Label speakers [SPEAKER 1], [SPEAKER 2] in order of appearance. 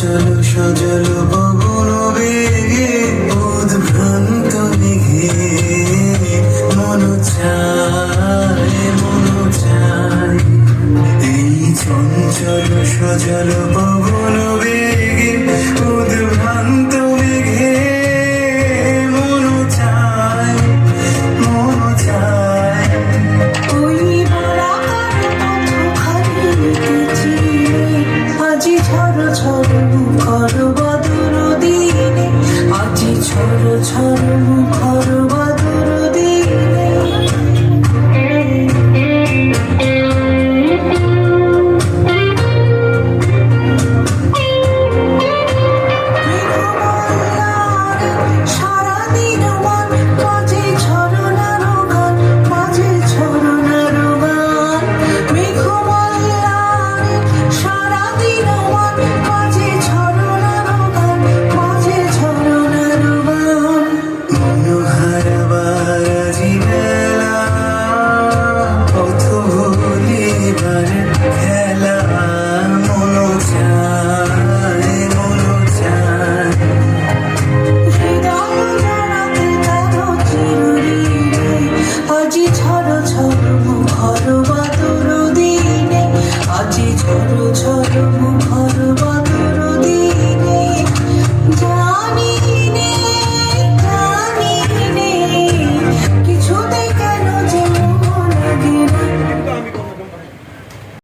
[SPEAKER 1] চঞ্চল সজল গগন বেগে উদ্ভ্রান্ত মেঘে। মন চায় মন চায়। এই চঞ্চল সজল গগন বেগে
[SPEAKER 2] মুখর বাদর দিনে আজি ঝড় ঝড় মুখর